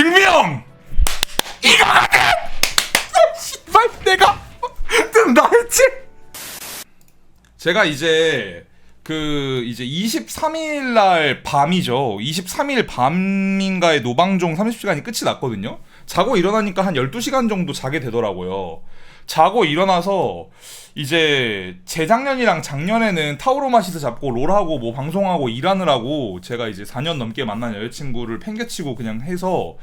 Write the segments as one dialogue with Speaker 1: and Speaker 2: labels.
Speaker 1: 증명! 이거거든! 씨발 내가 뜬다 했지? 제가 이제 그 이제 23일 날 밤이죠. 23일 밤인가에 노방종 30시간이 끝이 났거든요. 자고 일어나니까 한 12시간 정도 자게 되더라고요. 자고 일어나서 이제 재작년이랑 작년에는 타우로마시스 잡고 롤하고 뭐 방송하고 일하느라고 제가 이제 4년 넘게 만난 여자친구를 팽개치고 그냥 해서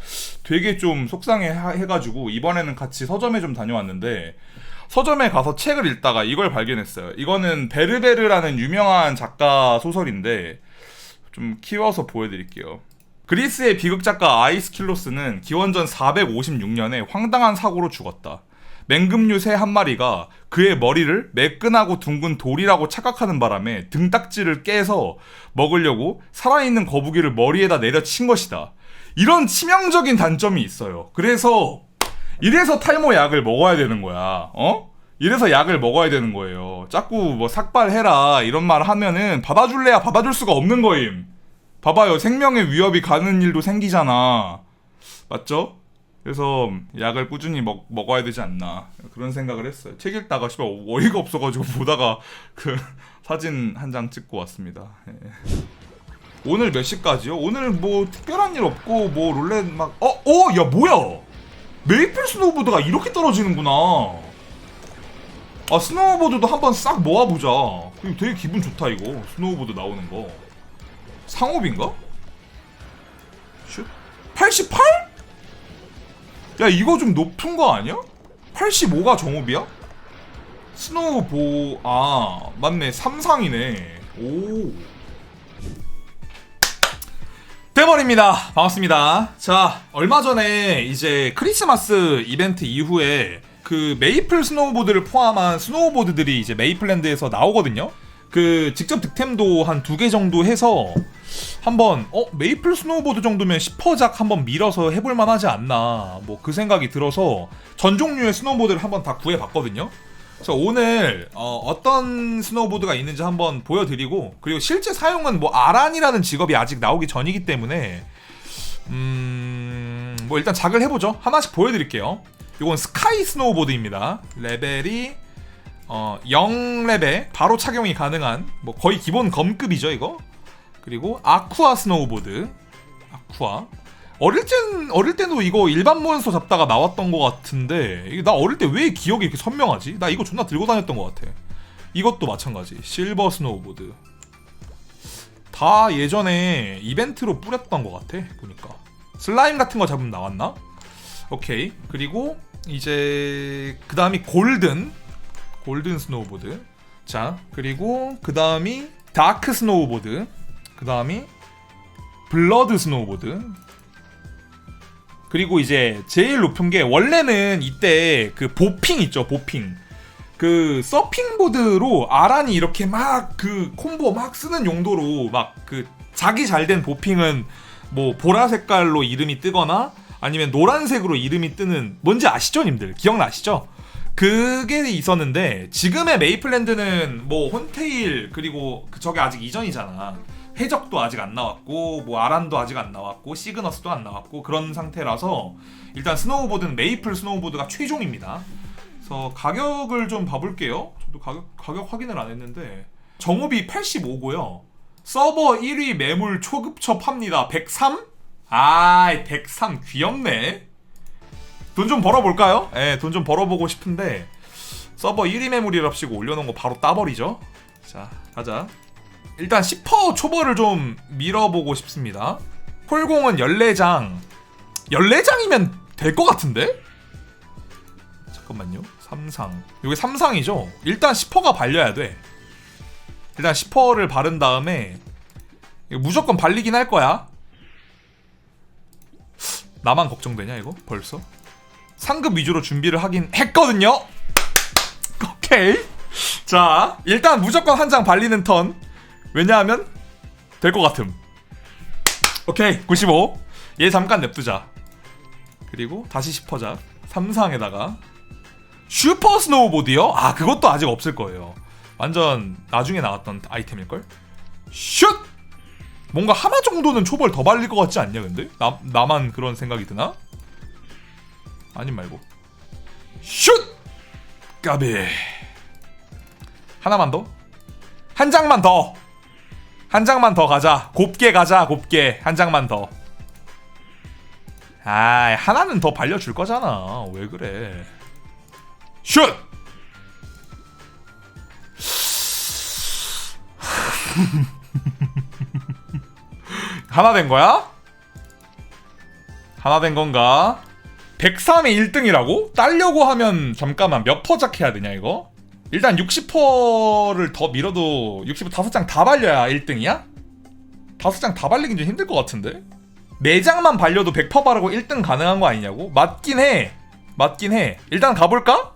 Speaker 1: 되게 좀 속상해 하- 해가지고 이번에는 같이 서점에 좀 다녀왔는데 서점에 가서 책을 읽다가 이걸 발견했어요. 이거는 베르베르라는 유명한 작가 소설인데 좀 키워서 보여드릴게요. 그리스의 비극 작가 아이스킬로스는 기원전 456년에 황당한 사고로 죽었다. 맹금류 새 한 마리가 그의 머리를 매끈하고 둥근 돌이라고 착각하는 바람에 등딱지를 깨서 먹으려고 살아있는 거북이를 머리에다 내려친 것이다. 이런 치명적인 단점이 있어요. 그래서 이래서 탈모 약을 먹어야 되는 거야. 어? 이래서 약을 먹어야 되는 거예요. 자꾸 뭐 삭발해라 이런 말 하면은 받아줄래야 받아줄 수가 없는 거임. 봐봐요. 생명의 위협이 가는 일도 생기잖아. 맞죠? 그래서 약을 꾸준히 먹, 먹어야 되지 않나 그런 생각을 했어요. 책 읽다가 씨발 어이가 없어가지고 보다가 그 사진 한 장 찍고 왔습니다. 예. 오늘 몇 시까지요? 오늘 뭐 특별한 일 없고 뭐 롤렛 막 어? 어? 야 뭐야? 메이플 스노우보드가 이렇게 떨어지는구나. 아 스노우보드도 한번 싹 모아보자. 되게 기분 좋다 이거 스노우보드 나오는 거. 상업인가? 슛? 88? 야 이거 좀 높은 거 아니야? 85가 정업이야? 스노우보 아 맞네. 삼상이네. 오. 대머리입니다. 반갑습니다. 자 얼마 전에 이제 크리스마스 이벤트 이후에 그 메이플 스노우보드를 포함한 스노우보드들이 이제 메이플랜드에서 나오거든요. 그 직접 득템도 한 두 개 정도 해서 한번 어 메이플 스노우보드 정도면 10퍼작 한번 밀어서 해볼 만하지 않나 뭐 그 생각이 들어서 전 종류의 스노우보드를 한번 다 구해봤거든요. 그래서 오늘 어, 떤 스노우보드가 있는지 한번 보여드리고 그리고 실제 사용은 뭐 아란이라는 직업이 아직 나오기 전이기 때문에 음 뭐 일단 작을 해보죠. 하나씩 보여드릴게요. 이건 스카이 스노우보드입니다. 레벨이 어 0레벨 바로 착용이 가능한 뭐 거의 기본 검급이죠 이거. 그리고 아쿠아 스노우보드. 아쿠아. 어릴 땐 어릴 때도 이거 일반 몬스터 잡다가 나왔던 것 같은데 이게 나 어릴 때 왜 기억이 이렇게 선명하지? 나 이거 존나 들고 다녔던 것 같아. 이것도 마찬가지. 실버 스노우보드. 다 예전에 이벤트로 뿌렸던 것 같아 보니까. 슬라임 같은 거 잡으면 나왔나? 오케이. 그리고 이제 그 다음이 골든. 골든 스노우보드. 자 그리고 그 다음이 다크 스노우보드 그 다음이 블러드 스노우보드 그리고 이제 제일 높은 게 원래는 이때 그 보핑 있죠 보핑 그 서핑보드로 아란이 이렇게 막 그 콤보 막 쓰는 용도로 막 그 자기 잘 된 보핑은 뭐 보라 색깔로 이름이 뜨거나 아니면 노란색으로 이름이 뜨는 뭔지 아시죠 님들 기억나시죠? 그게 있었는데 지금의 메이플랜드는 뭐 혼테일 그리고 그 저게 아직 이전이잖아. 해적도 아직 안 나왔고 뭐 아란도 아직 안 나왔고 시그너스도 안 나왔고 그런 상태라서 일단 스노우보드는 메이플 스노우보드가 최종입니다. 그래서 가격을 좀 봐볼게요. 저도 가격 가격 확인을 안 했는데 정업이 85고요. 서버 1위 매물 초급처 팝니다. 103? 아, 103 귀엽네. 돈 좀 벌어볼까요? 예, 돈좀 벌어보고 싶은데 서버 1위 매물이랍시고 올려놓은 거 바로 따버리죠. 자, 가자. 일단 10% 초벌을 좀 밀어보고 싶습니다. 폴공은 14장. 14장이면 될 것 같은데? 잠깐만요. 3상. 이게 3상이죠? 일단 10%가 발려야 돼. 일단 10%를 바른 다음에 무조건 발리긴 할 거야. 나만 걱정되냐 이거? 벌써? 상급 위주로 준비를 하긴 했거든요. 오케이. 자, 일단 무조건 한 장 발리는 턴. 왜냐하면 될 것 같음. 오케이, 95. 얘 잠깐 냅두자. 그리고 다시 10퍼자. 3상에다가 슈퍼 스노우보드요? 아, 그것도 아직 없을 거예요. 완전 나중에 나왔던 아이템일 걸? 슛! 뭔가 하나 정도는 초벌 더 발릴 것 같지 않냐 근데? 나, 나만 그런 생각이 드나? 아님 말고 슛! 까비 하나만 더? 한 장만 더! 한 장만 더 가자 곱게 가자 곱게 한 장만 더 아, 하나는 더 발려 줄 거잖아. 왜 그래? 슛! 하나 된 거야? 하나 된 건가? 103에 1등이라고? 따려고 하면 잠깐만 몇 퍼작 해야 되냐 이거? 일단 60%를 더 밀어도 60% 다섯 장다 발려야 1등이야? 다섯 장다 발리긴 좀 힘들 것 같은데? 4장만 발려도 100% 바르고 1등 가능한 거 아니냐고? 맞긴 해. 맞긴 해. 일단 가볼까?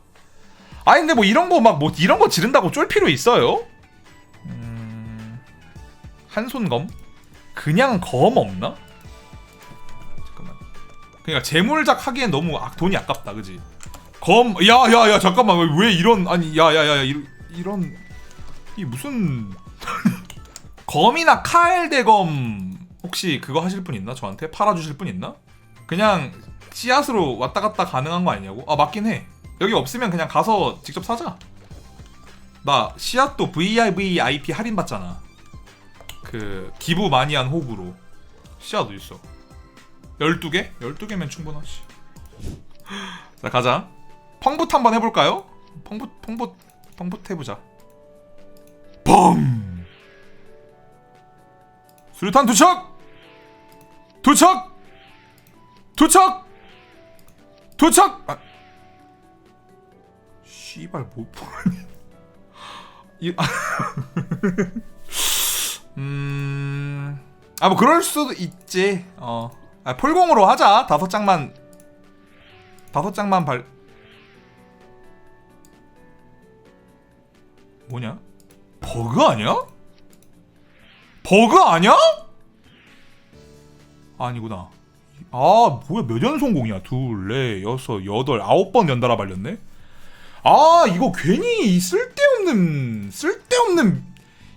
Speaker 1: 아니 근데 뭐 이런 거막뭐 이런 거 지른다고 쫄 필요 있어요? 음... 한손검? 그냥 검 없나? 잠깐만. 그러니까 재물작 하기엔 너무 아, 돈이 아깝다, 그지? 검, 야 야 야 잠깐만 왜, 왜 이런 아니 야야 야 이런 이런 이 무슨 검이나 칼 대검 혹시 그거 하실 분 있나? 저한테 팔아 주실 분 있나? 그냥 씨앗으로 왔다 갔다 가능한 거 아니냐고? 아 맞긴 해. 여기 없으면 그냥 가서 직접 사자. 나 씨앗도 VIVIP 할인 받잖아. 그 기부 많이 한 호구로 씨앗 어디 있어? 12개? 12개면 충분하지. 자 가자. 펑붓 한번 해볼까요? 펑붓 펑붓 펑붓 해보자. 펑. 수류탄 투척! 투척! 투척! 투척! 아. 씨발 뭐 이, 아. 음. 아, 뭐, 그럴 수도 있지. 어. 아, 폴공으로 하자. 다섯 장만. 다섯 장만 발. 뭐냐? 버그 아니야? 버그 아니야? 아니구나. 아, 뭐야, 몇 연성공이야? 둘, 넷, 여섯, 여덟, 아홉 번 연달아 발렸네? 아, 이거 괜히 쓸데없는, 쓸데없는,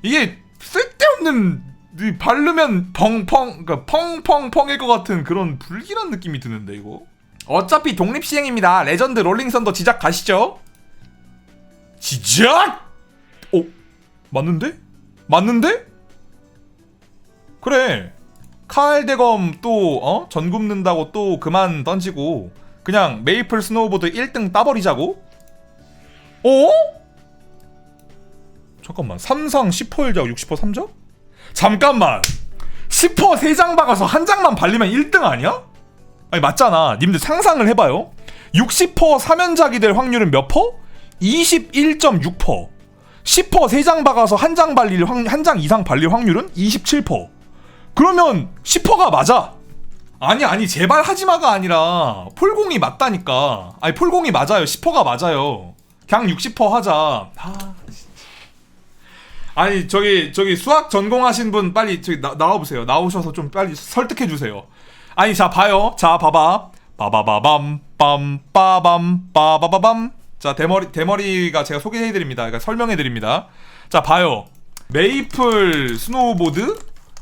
Speaker 1: 이게 쓸데없는, 이 바르면 펑펑, 그니까 펑펑펑일 것 같은 그런 불길한 느낌이 드는데, 이거? 어차피 독립시행입니다. 레전드 롤링선더 지작 가시죠? 지작? 어? 맞는데? 맞는데? 그래. 카일 대검 또, 어? 전 굽는다고 또 그만 던지고, 그냥 메이플 스노우보드 1등 따버리자고? 어? 잠깐만. 3상 10% 1작 60% 3작? 잠깐만. 10% 3장 박아서 한 장만 발리면 1등 아니야? 아니, 맞잖아. 님들 상상을 해봐요. 60% 3연작이 될 확률은 몇 퍼? 21.6%. 10% 3장 박아서 한 장 발릴 한 장 이상 발릴 확률은 27%. 그러면 10%가 맞아. 아니 아니 제발 하지마가 아니라 폴공이 맞다니까. 아니 폴공이 맞아요. 10%가 맞아요. 그냥 60% 하자. 아. 아니 저기 저기 수학 전공하신 분 빨리 저기 나, 나와 보세요. 나오셔서 좀 빨리 설득해 주세요. 아니 자 봐요. 자 봐봐. 빠바바밤 빰 빠밤 빠바바밤. 자 대머리 대머리가 제가 소개해 드립니다. 그러니까 설명해 드립니다. 자 봐요. 메이플 스노우보드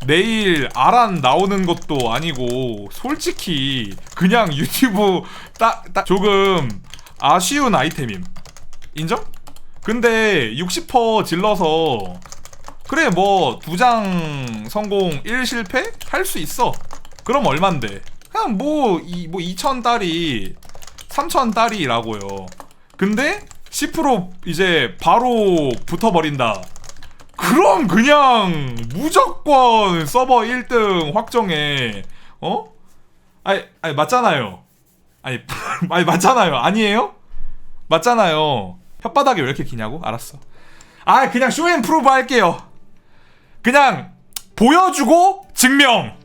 Speaker 1: 내일 아란 나오는 것도 아니고 솔직히 그냥 유튜브 딱, 딱 조금 아쉬운 아이템임 인정? 근데 60% 질러서 그래 뭐 두 장 성공 1 실패 할 수 있어 그럼 얼만데 그냥 뭐이뭐 2천 달이 3천 달이라고요 근데 10% 이제 바로 붙어버린다 그럼 그냥 무조건 서버 1등 확정해. 어? 아니, 아니 맞잖아요. 아니, 아니 맞잖아요. 아니에요? 맞잖아요. 혓바닥이 왜 이렇게 기냐고? 알았어. 아, 그냥 쇼앤프로브 할게요. 그냥 보여주고 증명.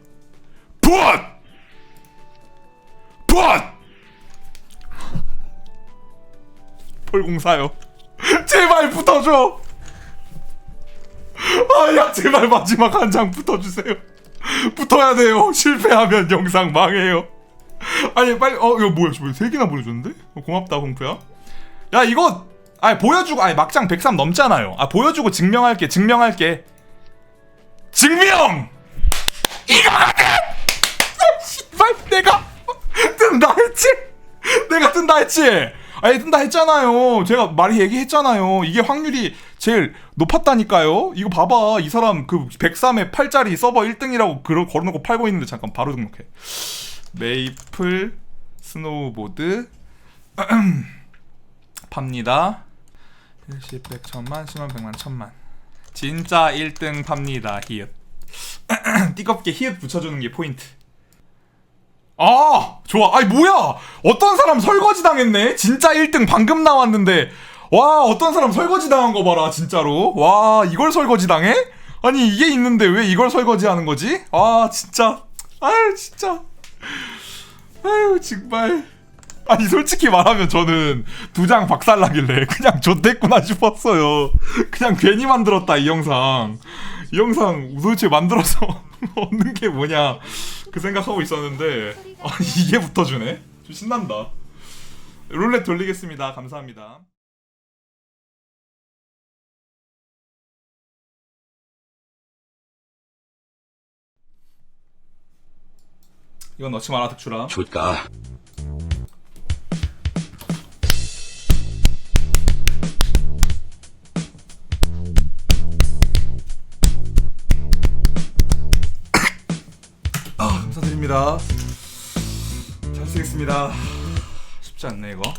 Speaker 1: 붓! 붓! 폴공사요. 제발 붙어줘. 아야 제발 마지막 한 장 붙어주세요 붙어야 돼요 실패하면 영상 망해요 아니 빨리 어 이거 뭐야 저세 개나 보내줬는데 어, 고맙다 공표야 야 이거 아니 보여주고 아니 막장 103 넘잖아요 아 보여주고 증명할게 증명할게 증명 이거거든! 씨발 내가 뜬다 했지? 내가 뜬다 했지? 아니 뜬다 했잖아요. 제가 말이 얘기했잖아요. 이게 확률이 제일 높았다니까요. 이거 봐봐. 이 사람 그 103에 8짜리 서버 1등이라고 글 걸어놓고 팔고 있는데 잠깐 바로 등록해. 메이플 스노우보드 팝니다. 10, 100, 천만, 10만, 100만, 천만. 진짜 1등 팝니다. 히읗. 띠껍게 히읗 붙여주는 게 포인트 아 좋아. 아니 뭐야? 어떤 사람 설거지 당했네? 진짜 1등 방금 나왔는데. 와 어떤 사람 설거지 당한 거 봐라 진짜로. 와 이걸 설거지 당해? 아니 이게 있는데 왜 이걸 설거지 하는 거지? 아 진짜. 아유 진짜. 아유 정말 아니 솔직히 말하면 저는 두 장 박살나길래 그냥 좆됐구나 싶었어요. 그냥 괜히 만들었다 이 영상. 이 영상 도대체 만들어서 얻는 게 뭐냐 그 생각하고 있었는데. 아, 이게 붙어주네? 좀 신난다. 룰렛 돌리겠습니다. 감사합니다. 이건 넣지 마라 득주라
Speaker 2: 줄까?
Speaker 1: 감사드립니다. 잘 쓰겠습니다. 쉽지 않네 이거